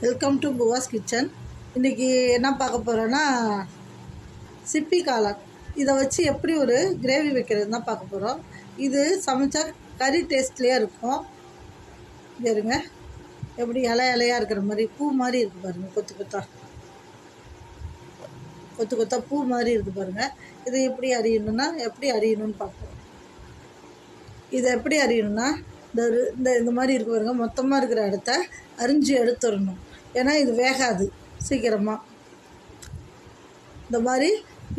Welcome to புவாஸ் kitchen இன்றைக்கி என்ன பார்க்க போகிறோன்னா சிப்பி காளான். இதை வச்சு எப்படி ஒரு கிரேவி வைக்கிறது தான் பார்க்க போகிறோம் இது சமைச்சா கறி டேஸ்ட்லேயே இருக்கும். இருங்க. எப்படி இலை இலையாக இருக்கிற மாதிரி பூ மாதிரி இருக்குது பாருங்கள் கொத்து கொத்தா. கொத்து கொத்தா பூ மாதிரி இருக்குது பாருங்கள் இது எப்படி அறியணும்னா எப்படி அறியணும்னு பார்ப்போம். இதை எப்படி அறியணும்னா இந்த ஒரு- இந்த இந்த மாதிரி இருக்கு பாருங்க. மொத்தமாக இருக்கிற இடத்த அரிஞ்சு எடுத்துடணும். ஏன்னா இது வேகாது சீக்கிரமாக இந்த மாதிரி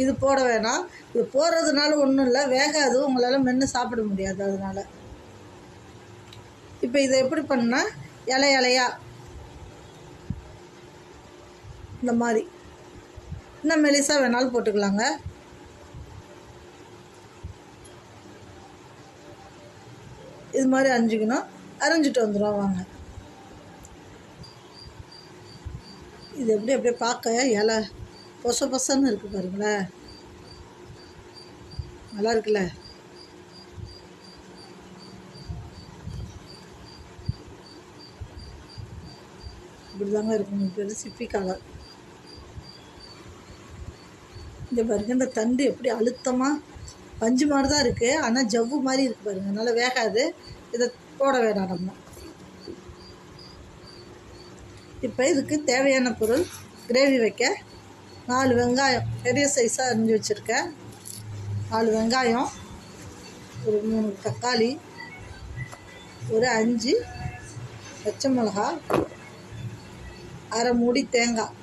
இது போட வேணாம். இது போடுறதுனால ஒன்றும் இல்லை வேகாது உங்களால் மென்று சாப்பிட முடியாது அதனால். இப்போ இதை எப்படி பண்ணால் இலை இலையா? இந்த மாதிரி. இன்னும் மெலிசாக வேணாலும் போட்டுக்கலாங்க. இது மாதிரி அரிஞ்சிக்கணும். அரைஞ்சிட்டு வந்துடும் வாங்க. இது எப்படி அப்படியே பார்க்க இலை பொச பொசன்னு இருக்குது பாருங்களேன் நல்லா இருக்குல்ல? இப்படி தாங்க இருக்கும் பேர் சிப்பி காளான் இந்த பாருங்க இந்த தண்டு எப்படி அழுத்தமாக பஞ்சு மாதிரி தான் இருக்குது ஆனால் ஜவ்வு மாதிரி இருக்குது பாருங்கள் நல்லா வேகாது. இதை போட வேண்டாம் நம்ம. இப்போ இதுக்கு தேவையான பொருள் கிரேவி வைக்க நாலு வெங்காயம் பெரிய சைஸாக அரிஞ்சு வச்சுருக்கேன் நாலு வெங்காயம் ஒரு மூணு தக்காளி ஒரு அஞ்சு பச்சை மிளகா அரை மூடி தேங்காய்.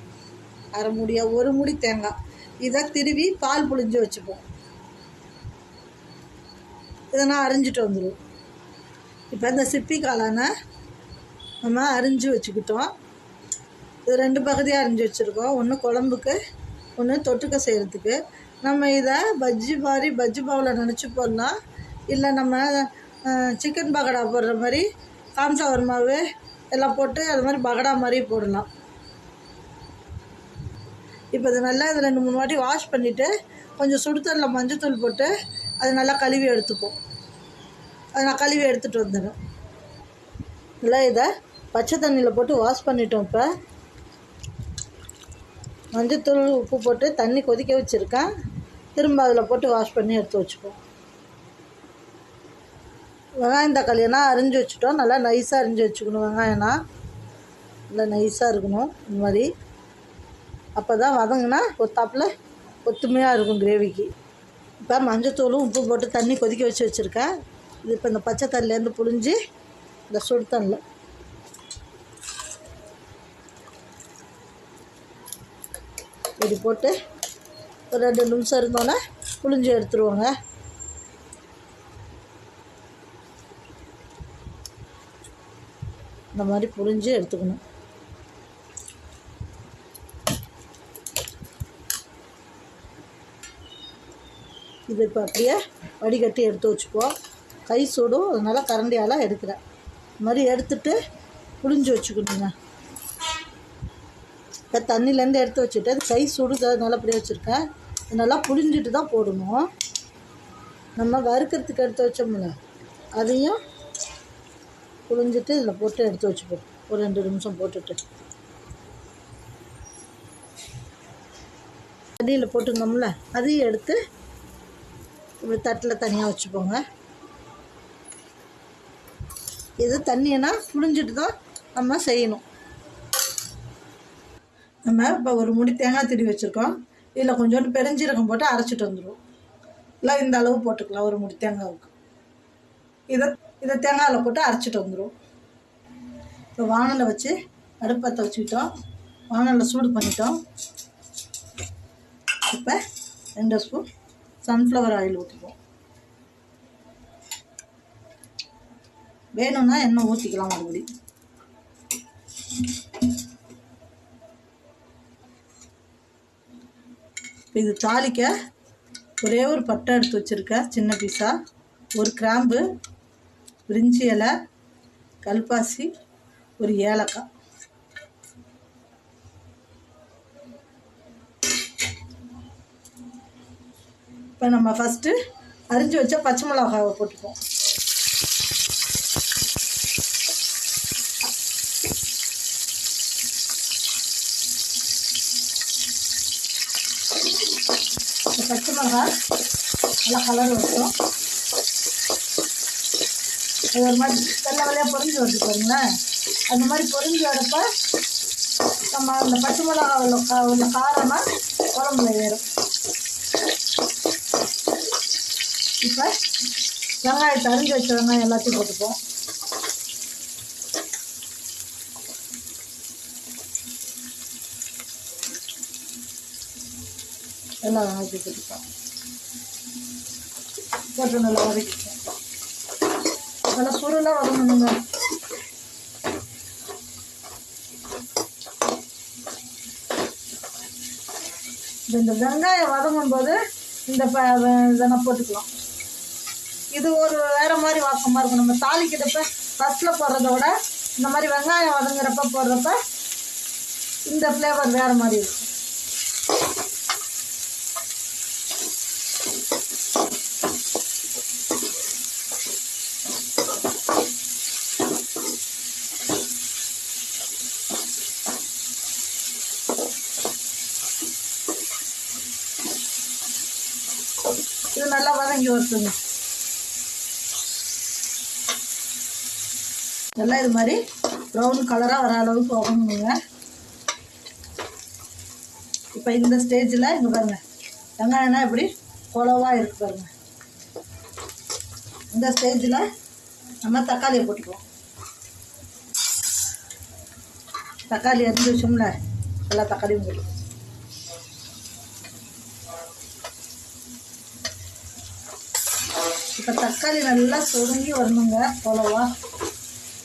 அரை மூடியாக ஒரு மூடி தேங்காய். இதை திருவி பால் புழிஞ்சு வச்சுப்போம். இதை நான் அரிஞ்சிட்டு வந்துடுவோம் இப்போ இந்த சிப்பி காளானை நம்ம அரிஞ்சு வச்சுக்கிட்டோம். இது ரெண்டு பகுதியாக அரிஞ்சு வச்சுருக்கோம். ஒன்று குழம்புக்கு ஒன்று தொட்டுக்க செய்கிறதுக்கு நம்ம இதை பஜ்ஜி மாதிரி பஜ்ஜி பாவில் நினச்சி போடலாம் இல்லை நம்ம சிக்கன் பகடா போடுற மாதிரி காம்சாவர் மாவு எல்லாம் போட்டு அது மாதிரி பகடா மாதிரி போடலாம் இப்போ இது நல்லா இது ரெண்டு மூணு வாட்டி வாஷ் பண்ணிவிட்டு கொஞ்சம் சுடுதண்ணில் மஞ்சத்தூள் போட்டு அது நல்லா கழுவி எடுத்துப்போம். அதை நான் கழுவி எடுத்துகிட்டு வந்துடுறேன். நல்லா இதை பச்சை தண்ணியில் போட்டு வாஷ் பண்ணிட்டோம் இப்போ. மஞ்சத்தூள் உப்பு போட்டு தண்ணி கொதிக்க வச்சுருக்கேன். திரும்ப அதில் போட்டு வாஷ் பண்ணி எடுத்து வச்சுப்போம் வெங்காயம் தக்காளினா அரிஞ்சு வச்சுட்டோம். நல்லா நைஸாக அரிஞ்சு வச்சுக்கணும் வெங்காயம்னா. நல்லா நைஸாக இருக்கணும் இந்த மாதிரி. அப்போ தான் வதங்கினா ஒத்தாப்பில் ஒத்துமையாக இருக்கும் கிரேவிக்கு இப்போ மஞ்சத்தூளும் உப்பு போட்டு தண்ணி கொதிக்க வச்சு வச்சுருக்கேன். இது இப்போ இந்த பச்சை தண்ணிலேருந்து புழிஞ்சு இந்த சுடு தண்ணில் இப்படி போட்டு ஒரு ரெண்டு நிமிஷம் இருந்தோன்னே புழிஞ்சு எடுத்துருவோங்க. இந்த மாதிரி புழிஞ்சு எடுத்துக்கணும். இது இப்போ அப்படியே வடிகட்டி எடுத்து வச்சுப்போம் கை சூடும் அதனால் கரண்டியால் எடுக்கிறேன். இந்த மாதிரி எடுத்துட்டு புழிஞ்சு வச்சுக்கணுங்க. இப்போ தண்ணியிலேருந்து எடுத்து வச்சுட்டு அது கை அதனால் அப்படியே வச்சுருக்கேன். நல்லா புழிஞ்சிட்டு தான் போடணும். நம்ம வறுக்கிறதுக்கு எடுத்து வச்சோம்ல அதையும் புழிஞ்சிட்டு இதில் போட்டு எடுத்து வச்சுப்போம். ஒரு ரெண்டு நிமிஷம் போட்டுட்டு. தண்ணியில் போட்டுருந்தோம்ல அதையும் எடுத்து இப்படி தட்டில் தனியாக வச்சுப்போங்க. எது தண்ணினா புழிஞ்சிட்டு தான் நம்ம செய்யணும். நம்ம இப்போ ஒரு முடி தேங்காய் திரி வச்சுருக்கோம். இதில் கொஞ்சோண்டு பெருஞ்சீரகம் போட்டு அரைச்சிட்டு வந்துடுவோம் இல்லை இந்த அளவு போட்டுக்கலாம் ஒரு முடி தேங்காவுக்கு. இதை இதை தேங்காயில் போட்டு அரைச்சிட்டு வந்துடுவோம் இப்போ வானலை வச்சு அடுப்பத்தை வச்சுக்கிட்டோம். வானலில் சூடு பண்ணிட்டோம். இப்போ ரெண்டு ஸ்பூன் சன்ஃப்ளவர் ஆயில் ஊற்றிப்போம் வேணும்னா எண்ணெய் ஊற்றிக்கலாம் மறுபடி இது தாளிக்க ஒரே ஒரு பட்டை எடுத்து வச்சுருக்கேன் சின்ன பீஸாக ஒரு கிராம்பு பிரிஞ்சி இலை கல்பாசி ஒரு ஏலக்காய். இப்போ நம்ம ஃபஸ்ட்டு அரிஞ்சு வச்சா பச்சை மிளகாவை போட்டுப்போம் மிளகாய் நல்லா கலர் வரும் அது ஒரு மாதிரி வெள்ளை வெள்ளையாக பொரிஞ்சு வருது பாருங்களேன் அந்த மாதிரி பொரிஞ்சு வரப்ப நம்ம அந்த பச்சை மிளகாய் உள்ள கா உள்ள காரம்னா குழம்புல ஏறும். இப்போ வெங்காயத்தை அரிஞ்சு வச்ச வெங்காயம் எல்லாத்தையும் போட்டுப்போம். எல்லாம் வெங்காயத்தையும் போட்டுப்போம். போட்டு நல்லா வதக்கிட்டேன் நல்லா சுருளாக வதங்கணுங்க இந்த வெங்காயம் வதங்கும் போது இந்த ப இதெல்லாம் போட்டுக்கலாம். இது ஒரு வேறு மாதிரி வாசமாக இருக்கும். நம்ம தாளிக்கிறப்ப ஃபஸ்ட்டில் போடுறத விட இந்த மாதிரி வெங்காயம் வதங்குறப்ப போடுறப்ப இந்த ஃப்ளேவர் வேறு மாதிரி இருக்கும். வாங்கி நல்லா நல்லா இது மாதிரி ப்ரௌன் கலராக வர அளவுக்கு வதங்கணுங்க இப்போ இந்த ஸ்டேஜில் இங்கே பாருங்க. வெங்காயம்னா எப்படி? குளவாக இருக்கு பாருங்க. இந்த ஸ்டேஜில் நம்ம தக்காளியை போட்டுக்குவோம். தக்காளி அறிஞ்சு வச்சோம்ல எல்லா தக்காளியும் போட்டுக்குவோம் இப்போ தக்காளி நல்லா சுருங்கி வரணுங்க அவ்வளோவா.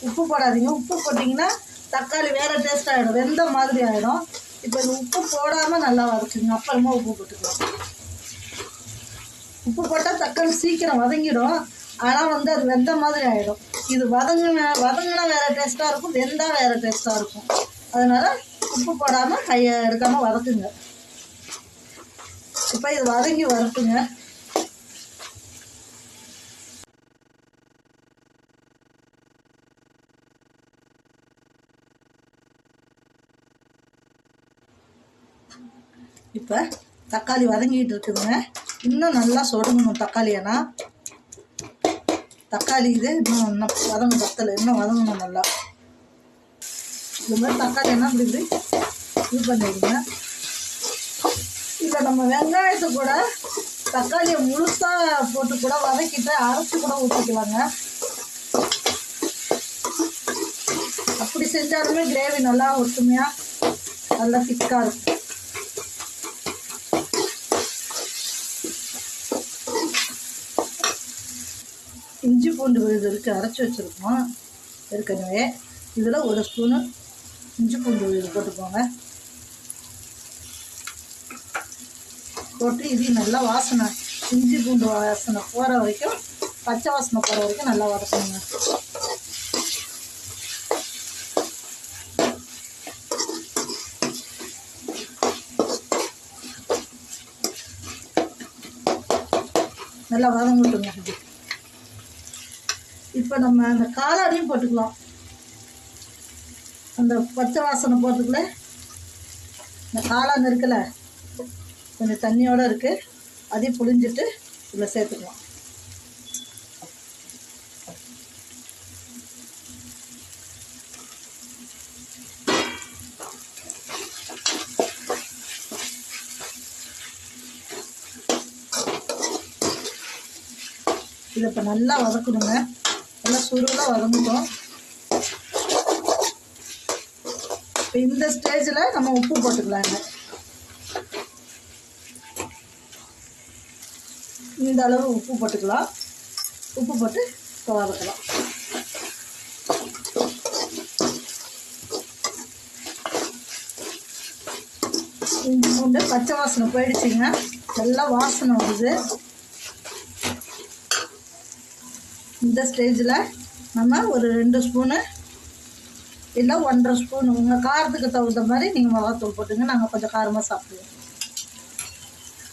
உப்பு போடாதீங்க. உப்பு போட்டிங்கன்னா தக்காளி வேறு டேஸ்ட் ஆகிடும் வெந்த மாதிரி ஆகிடும் இப்போ இந்த உப்பு போடாமல் நல்லா வதக்குங்க. அப்புறமா உப்பு போட்டுக்கலாம். உப்பு போட்டால் தக்காளி சீக்கிரம் வதங்கிடும். ஆனால் வந்து அது வெந்த மாதிரி ஆகிடும் இது வதங்கின வதங்கினா வேறு டேஸ்ட்டாக இருக்கும். வெந்தால் வேறு டேஸ்ட்டாக இருக்கும். அதனால் உப்பு போடாமல் கையை எடுக்காமல் வதக்குங்க. இப்போ இது வதங்கி வறுத்துங்க இப்போ தக்காளி வதங்கிட்டு இருக்குதுங்க. இன்னும் நல்லா சொடுங்கணும் தக்காளி தக்காளி இது இன்னும் இன்னும் வதங்க பத்தலை இன்னும் வதங்கணும் நல்லா. இது மாதிரி தக்காளி என்ன இப்படி இப்படி இது பண்ணிடுங்க. இப்போ நம்ம வெங்காயத்தை கூட தக்காளியை முழுசாக போட்டு கூட வதக்கிட்டு அரைச்சி கூட ஊற்றிக்கலாங்க அப்படி செஞ்சாலுமே கிரேவி நல்லா ஒற்றுமையாக நல்லா திக்காக இருக்கும். இஞ்சி பூண்டு விழுதுக்கு அரைச்சி வச்சுருக்கோம். ஏற்கனவே. இதில் ஒரு ஸ்பூனு இஞ்சி பூண்டு விழுது போட்டுக்கோங்க. போட்டு இது நல்லா வாசனை இஞ்சி பூண்டு வாசனை போகிற வரைக்கும் பச்சை வாசனை போகிற வரைக்கும் நல்லா வதக்கணுங்க. நல்லா வதங்கிட்டுங்க. இப்போ நம்ம அந்த காளானையும் போட்டுக்கலாம். அந்த பச்சை வாசனை போட்டுக்கல இந்த காளான் இருக்குல்ல கொஞ்சம் தண்ணியோடு இருக்குது அதையும் புளிஞ்சிட்டு இதில் சேர்த்துக்கலாம். இதை இப்போ நல்லா வதக்கணுங்க. நல்லா சுருளாக வதங்கட்டும். இப்போ இந்த ஸ்டேஜில் நம்ம உப்பு போட்டுக்கலாங்க இந்த அளவு உப்பு போட்டுக்கலாம். உப்பு போட்டு வதக்கலாம் இஞ்சி பூண்டு பச்சை வாசனை போயிடுச்சுங்க. நல்லா வாசனை வருது. இந்த ஸ்டேஜில் நம்ம ஒரு ரெண்டு ஸ்பூனு இல்லை ஒன்றரை ஸ்பூன் உங்கள் காரத்துக்கு தகுந்த மாதிரி நீங்கள் மிளகாத்தூள் போட்டுங்க. நாங்கள் கொஞ்சம் காரமாக சாப்பிடுவோம்.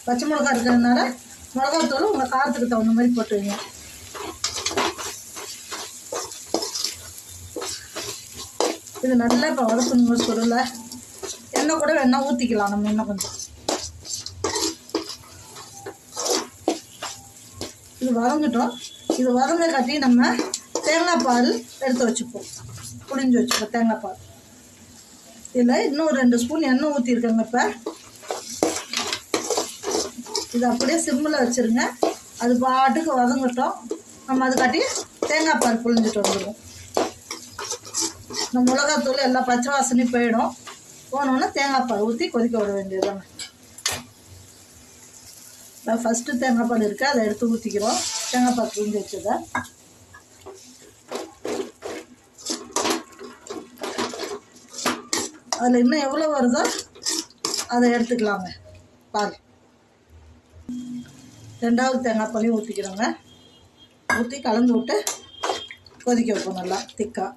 பச்சை மிளகா இருக்கிறதுனால மிளகாத்தூள் உங்கள் காரத்துக்கு தகுந்த மாதிரி போட்டுங்க இது நல்லா இப்போ வதக்கணுங்க சுருளை. எண்ணெய் கூட வேணால் ஊற்றிக்கலாம் நம்ம இன்னும் கொஞ்சம். இது வதங்கட்டும். இது வதங்க காட்டி நம்ம தேங்காய் பால் எடுத்து வச்சுப்போம். புளிஞ்சு வச்சுப்போம் தேங்காய் பால். இதில் இன்னும் ரெண்டு ஸ்பூன் எண்ணெய் ஊற்றிருக்கேங்க இப்போ. இது அப்படியே சிம்மில் வச்சுருங்க. அது பாட்டுக்கு வதங்கட்டும். நம்ம அது காட்டி தேங்காய் பால் புழிஞ்சிட்டு வந்துடுவோம். இந்த மிளகாத்தூள் எல்லா பச்சை வாசனையும் போயிடும். போனோன்னா தேங்காய் பால் ஊற்றி கொதிக்க விட வேண்டியதுதாங்க. ஃபஸ்ட்டு தேங்காய் பால் இருக்குது அதை எடுத்து ஊற்றிக்கிறோம் தேங்காய் புரிஞ்சு வச்சதை. அதில் இன்னும் எவ்வளோ வருதோ அதை எடுத்துக்கலாங்க. பால் ரெண்டாவது தேங்காய் பாலையும் ஊற்றிக்கிறோங்க ஊற்றி கலந்து விட்டு கொதிக்க வைப்போம் நல்லா திக்காக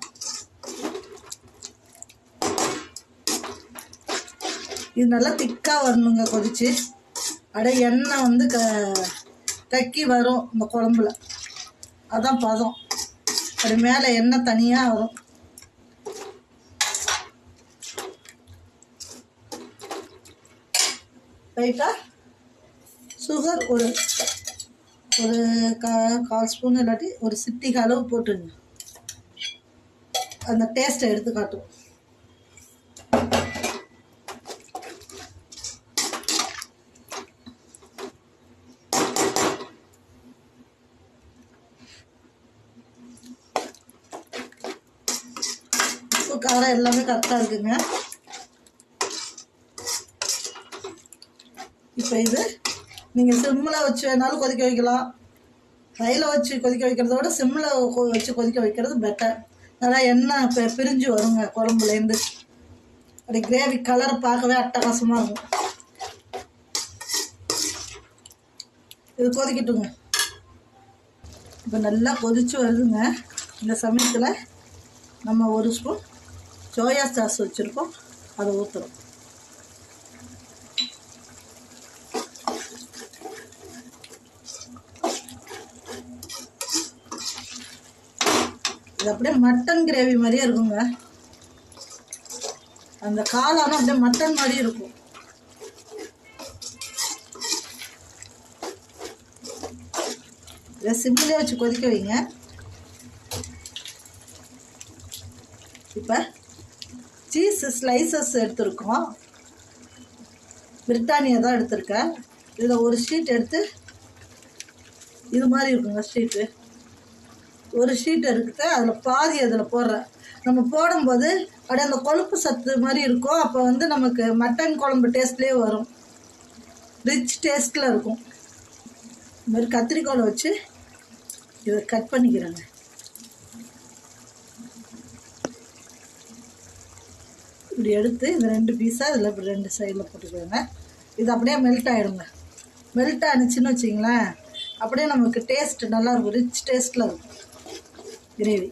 இது நல்லா திக்காக வரணுங்க கொதிச்சு. அப்படியே எண்ணெய் வந்து க கக்கி வரும் இந்த குழம்புல. அதான் பதம். அது மேலே எண்ணெய் தனியாக வரும். ரைட்டா சுகர் ஒரு ஒரு கா கால் ஸ்பூன் இல்லாட்டி ஒரு சிட்டிக்கு அளவு போட்டுருங்க. அந்த டேஸ்ட்டை எடுத்து காட்டும். உப்பு காரம் எல்லாமே கரெக்டாக இருக்குங்க. இப்போ இது நீங்கள் சிம்மில் வச்சு வேணாலும் கொதிக்க வைக்கலாம். கையில் வச்சு கொதிக்க வைக்கிறத விட சிம்மில் வச்சு கொதிக்க வைக்கிறது பெட்டர் நல்லா எண்ணெய் இப்போ பிரிஞ்சு வருங்க குழம்புலேருந்து அப்படி கிரேவி கலர் பார்க்கவே அட்டகாசமாக இருக்கும். இது கொதிக்கட்டுங்க. இப்போ நல்லா கொதிச்சு வருதுங்க. இந்த சமயத்தில் நம்ம ஒரு ஸ்பூன் சோயா சாஸ் வச்சுருக்கோம். அதை ஊற்றுறோம் இது அப்படியே மட்டன் கிரேவி மாதிரியே இருக்குங்க. அந்த காளானும் அப்படியே மட்டன் மாதிரி இருக்கும். இதை சிம்மிலே வச்சு கொதிக்க வைங்க. இப்போ சீஸ் ஸ்லைசஸ் எடுத்திருக்கோம். பிரிட்டானியா தான் எடுத்திருக்கேன் இதில் ஒரு ஷீட் எடுத்து இது மாதிரி இருக்குங்க ஷீட்டு ஒரு ஷீட் இருக்குது அதில் பாதி அதில் போடுறேன். நம்ம போடும்போது அப்படியே அந்த கொழுப்பு சத்து மாதிரி இருக்கும் அப்போ வந்து நமக்கு மட்டன் குழம்பு டேஸ்ட்லேயே வரும். ரிச் டேஸ்ட்டில் இருக்கும். இது மாதிரி கத்திரிக்கோலை வச்சு இதை கட் பண்ணிக்கிறேங்க. இப்படி எடுத்து இந்த ரெண்டு பீஸாக இதில் இப்படி ரெண்டு சைடில் போட்டுக்கோங்க. இது அப்படியே மெல்ட் ஆகிடுங்க மெல்ட் ஆனிச்சின்னு வச்சிங்களேன் அப்படியே நமக்கு டேஸ்ட் நல்லா இருக்கும். ரிச் டேஸ்ட்டில் இருக்கும். கிரேவி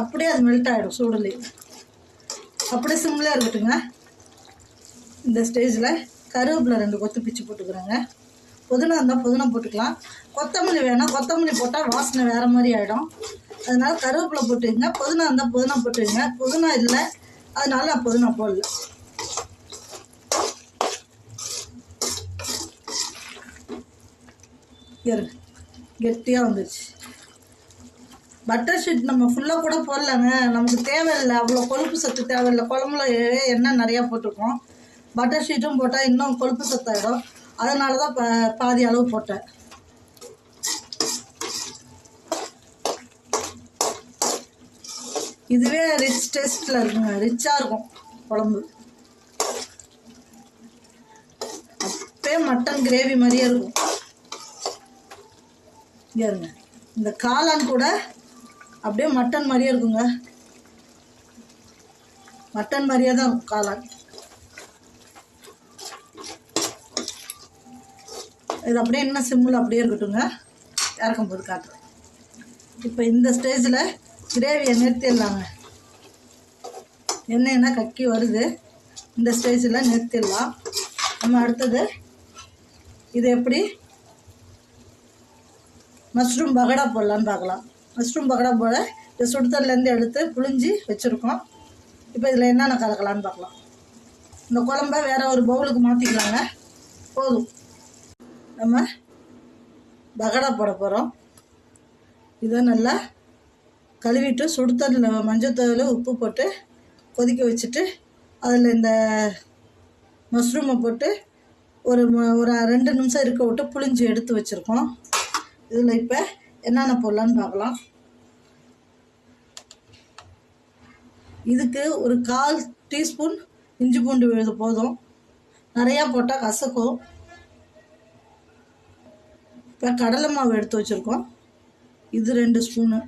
அப்படியே அது மெல்ட் ஆகிடும் சூடுலேயே. அப்படியே சிம்லேயே இருக்கட்டுங்க இந்த ஸ்டேஜில் கருவேப்பிலை ரெண்டு கொத்து பிச்சு போட்டுக்கிறேங்க. புதினா இருந்தால் புதினா போட்டுக்கலாம். கொத்தமல்லி வேணால் கொத்தமல்லி போட்டால் வாசனை வேறு மாதிரி ஆகிடும் அதனால் கருவேப்பிலை போட்டுக்கங்க. புதினா இருந்தால் புதினா போட்டுக்கங்க. புதினா இல்லை அதனால நான் புதினா போடல. இருங்க கெட்டியாக வந்துச்சு பட்டர் ஷீட் நம்ம ஃபுல்லாக கூட போடலாங்க. நமக்கு தேவையில்லை அவ்வளோ கொழுப்பு சத்து தேவையில்லை. குழம்புல எ- எண்ணெய் நிறையா போட்டிருக்கோம். பட்டர் ஷீட்டும் போட்டால் இன்னும் கொழுப்பு சத்தாயிடும். அதனால தான் பா பாதி அளவு போட்டேன். இதுவே ரிச் டேஸ்ட்டில் இருக்குங்க. ரிச்சாக இருக்கும் குழம்பு. அப்பே மட்டன் கிரேவி மாதிரியே இருக்கும். இருங்க. இந்த காளான் கூட அப்படியே மட்டன் மாதிரியே இருக்குங்க. மட்டன் மாதிரியே தான் இருக்கும் காளான். இது அப்படியே இன்னும் சிம்மில் அப்படியே இருக்கட்டுங்க இறக்கும் போது காட்டுறேன். இப்போ இந்த ஸ்டேஜில் கிரேவியை நிறுத்திடலாங்க. எண்ணெய்னா என்ன கக்கி வருது. இந்த ஸ்டேஜில் நிறுத்திடலாம். நம்ம அடுத்தது இது எப்படி மஷ்ரூம் பகடா போடலான்னு பார்க்கலாம். மஷ்ரூம் பகடா போட இந்த சுடுதல்லேருந்து எடுத்து புளிஞ்சி வச்சுருக்கோம். இப்போ இதில் என்னென்ன கலக்கலான்னு பார்க்கலாம். இந்த குழம்ப வேறு ஒரு பவுலுக்கு மாற்றிக்கலாங்க போதும். நம்ம பகடா போட போகிறோம் இதை நல்லா கழுவிட்டு சுடுத்தண்ணில் மஞ்சத்தூள் உப்பு போட்டு கொதிக்க வச்சுட்டு அதில் இந்த மஷ்ரூமை போட்டு ஒரு ஒரு ரெண்டு நிமிஷம் இருக்க விட்டு புளிஞ்சு எடுத்து வச்சுருக்கோம். இதில் இப்போ என்னென்ன போடலான்னு பார்க்கலாம். இதுக்கு ஒரு கால் டீஸ்பூன் இஞ்சி பூண்டு விழுது போதும். நிறையா போட்டால் கசக்கும். இப்போ கடலை மாவு எடுத்து வச்சுருக்கோம். இது ரெண்டு ஸ்பூனு.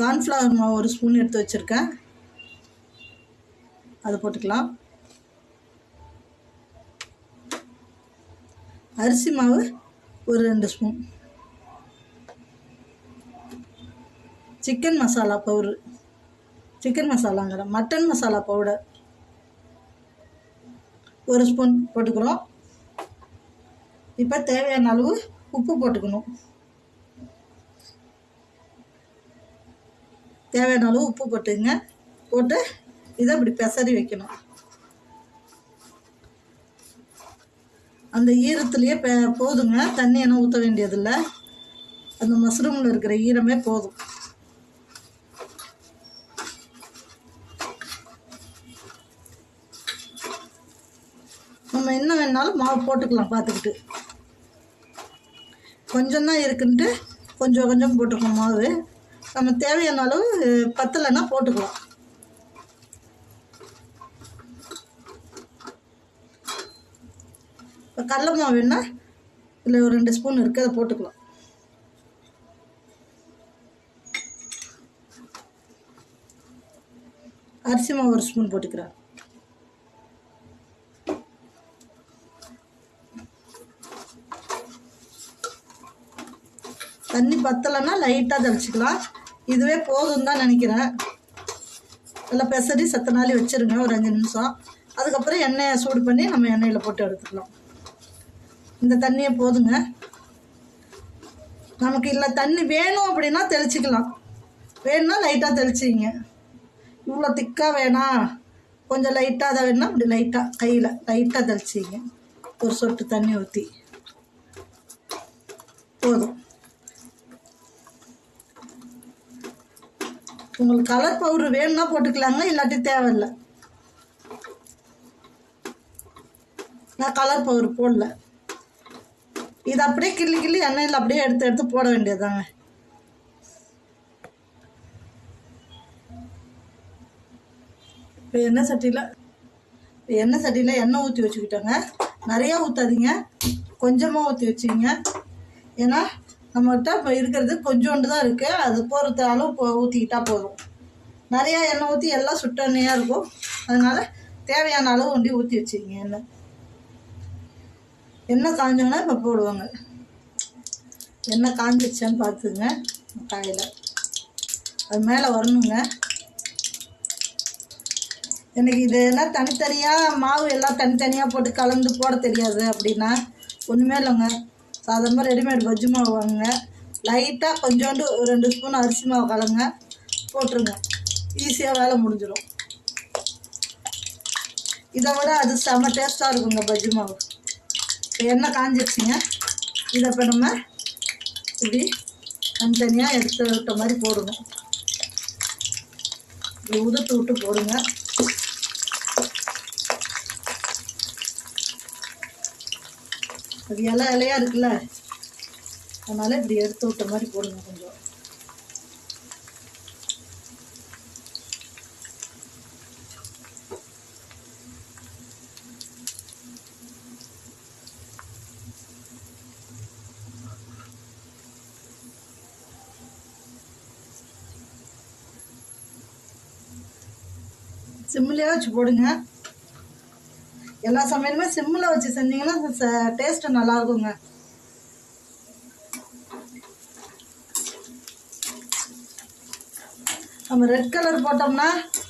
கார்ன்ஃப்ளவர் மாவு ஒரு ஸ்பூன் எடுத்து வச்சுருக்கேன். அதை போட்டுக்கலாம். அரிசி மாவு ஒரு ரெண்டு spoon. Chicken masala powder. Chicken மசாலாங்கிற mutton masala powder. ஒரு ஸ்பூன் போட்டுக்கிறோம். இப்போ தேவையான அளவு உப்பு போட்டுக்கணும். தேவையான அளவு உப்பு போட்டுங்க. போட்டு இதை இப்படி பெசரி வைக்கணும். அந்த ஈரத்துலேயே பெ போதுங்க. தண்ணி எல்லாம் ஊற்ற வேண்டியதில்லை. அந்த மஷ்ரூமில் இருக்கிற ஈரமே போதும். நம்ம என்ன வேணாலும் மாவு போட்டுக்கலாம் பார்த்துக்கிட்டு. கொஞ்சம் தான் இருக்குன்ட்டு கொஞ்சம் கொஞ்சம் போட்டுக்கணும் மாவு. நம்ம தேவையான அளவு பத்தலைன்னா போட்டுக்கலாம். இப்போ கடல மாவு வேணா இதில் ஒரு ரெண்டு ஸ்பூன் இருக்குது அதை போட்டுக்கலாம். அரிசி மாவு ஒரு ஸ்பூன் போட்டுக்கிறேன். தண்ணி பத்தலைன்னா லைட்டாக தெளிச்சிக்கலாம். இதுவே போதும் தான் நினைக்கிறேன். நல்லா பெசரி சத்த நாளி வச்சுருங்க ஒரு அஞ்சு நிமிஷம். அதுக்கப்புறம் எண்ணெயை சூடு பண்ணி நம்ம எண்ணெயில் போட்டு எடுத்துக்கலாம். இந்த தண்ணியே போதுங்க. நமக்கு இல்லை தண்ணி வேணும் அப்படின்னா தெளிச்சிக்கலாம். வேணும்னா லைட்டாக தெளிச்சிங்க இவ்வளோ திக்காக வேணாம் கொஞ்சம் லைட்டாக அதை வேணும்னா அப்படி லைட்டாக கையில் லைட்டாக தெளிச்சிங்க ஒரு சொட்டு தண்ணி ஊற்றி போதும். உங்களுக்கு கலர் பவுடர் வேணும்னா போட்டுக்கலாங்க இல்லாட்டி தேவையில்லை. நான் கலர் பவுடர் போடல. இது அப்படியே கிள்ளி கிள்ளி எண்ணெயில் அப்படியே எடுத்து எடுத்து போட வேண்டியதுதாங்க. இப்போ எண்ணெய் சட்டியில் இப்போ எண்ணெய் சட்டியில் எண்ணெய் ஊற்றி வச்சுக்கிட்டோங்க. நிறையா ஊற்றாதீங்க கொஞ்சமாக ஊற்றி வச்சுக்கிங்க. ஏன்னா நம்மகிட்ட இப்போ இருக்கிறது கொஞ்சோண்டு தான் இருக்குது அது போகிறது அளவு இப்போ ஊற்றிக்கிட்டா போதும். நிறையா எண்ணெய் ஊற்றி எல்லாம் சுட்ட எண்ணெயாக இருக்கும். அதனால் தேவையான அளவு ஒண்டி ஊற்றி வச்சுக்கிங்க எண்ணெய். எண்ணெய் காஞ்சோன்னா இப்போ போடுவாங்க. எண்ணெய் காஞ்சிச்சான்னு பார்த்துங்க காயில். அது மேலே வரணுங்க. எனக்கு இது என்ன தனித்தனியாக மாவு எல்லாம் தனித்தனியாக போட்டு கலந்து போட தெரியாது அப்படின்னா ஒன்றுமே இல்லைங்க. சாதாரணமாக ரெடிமேட் பஜ்ஜி மாவு வாங்குங்க. லைட்டாக கொஞ்சோண்டு ஒரு ரெண்டு ஸ்பூன் அரிசி மாவு கலங்க போட்டுருங்க. ஈஸியாக வேலை முடிஞ்சிடும் இதை விட அது செம்ம டேஸ்ட்டாக இருக்குங்க பஜ்ஜி மாவு. எண்ணெய் காஞ்சிடுச்சுங்க இதை இப்போ நம்ம இப்படி தனித்தனியாக எடுத்து விட்ட மாதிரி போடுங்க இப்படி உதுத்து விட்டு போடுங்க. அது இலை இலையா இருக்குல்ல? அதனால இப்படி எடுத்து விட்ட மாதிரி போடுங்க கொஞ்சம். சிம்மிலே வச்சு போடுங்க. எல்லா சமையலுமே சிம்மில் வச்சு செஞ்சீங்கன்னா டேஸ்ட்டு நல்லா இருக்குங்க நம்ம ரெட் கலர் போட்டோம்னா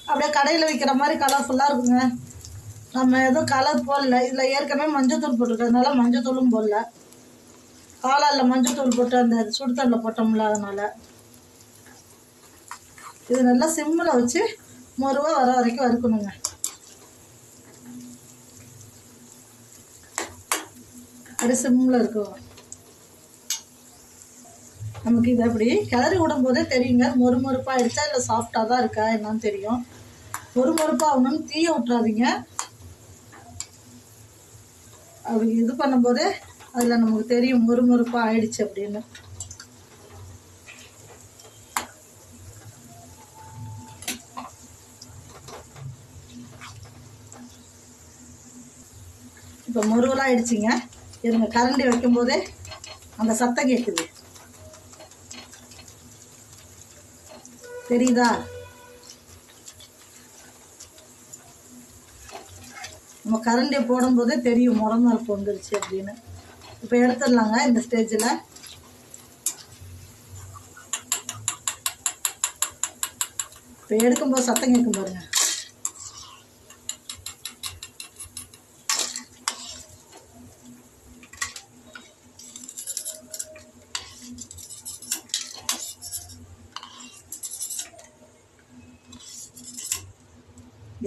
அப்படியே கடையில் விற்கிற மாதிரி கலர்ஃபுல்லாக இருக்குங்க. நம்ம எதுவும் கலர் போடல. இதில் ஏற்கனவே மஞ்சத்தூள் போட்டுருக்கிறதுனால மஞ்சத்தூளும் போடல. காலாலில் மஞ்சத்தூள் போட்டு அந்த சுடுதண்ணில் போட்டோம்ல அதனால். இது நல்லா சிம்மில் வச்சு மொருவாக வர வரைக்கும் வறுக்கணுங்க. அது சிம்மில் இருக்கும் நமக்கு இது அப்படி கிளறி விடும் போதே தெரியுங்க. மொறு மொறுப்பாக ஆயிடுச்சா இல்லை சாஃப்டாக தான் இருக்கா என்னன்னு தெரியும். மொறுமொறுப்பாக ஆகணும்னு தீய விட்றாதீங்க அப்படி இது பண்ணும்போது அதில் நமக்கு தெரியும் மொறுமொறுப்பாக ஆயிடுச்சு அப்படின்னு. இப்போ முருவலாக ஆயிடுச்சுங்க. இருங்க கரண்டி வைக்கும்போதே அந்த சத்தம் கேட்குது தெரியுதா? நம்ம கரண்டியை போடும்போதே தெரியும் முடமரப்பு வந்துருச்சு அப்படின்னு. இப்போ எடுத்துடலாங்க இந்த ஸ்டேஜில். இப்போ எடுக்கும்போது சத்தம் கேட்கும் பாருங்கள்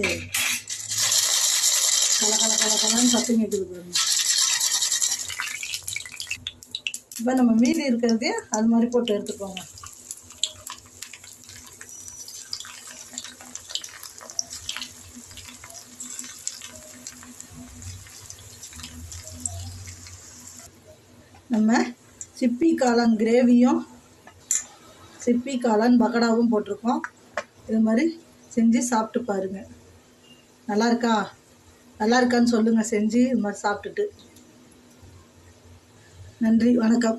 இது. கல கல கல கலன்னு சத்தம் பாருங்க. இப்போ நம்ம மீதி இருக்கிறதே அது மாதிரி போட்டு எடுத்துக்கோங்க. நம்ம சிப்பி காளான் கிரேவியும் சிப்பி காளான் பகடாவும் போட்டிருக்கோம். இது மாதிரி செஞ்சு சாப்பிட்டு பாருங்கள் நல்லா இருக்கா நல்லா இருக்கான்னு சொல்லுங்கள் செஞ்சு இது மாதிரி சாப்பிட்டுட்டு. நன்றி வணக்கம்.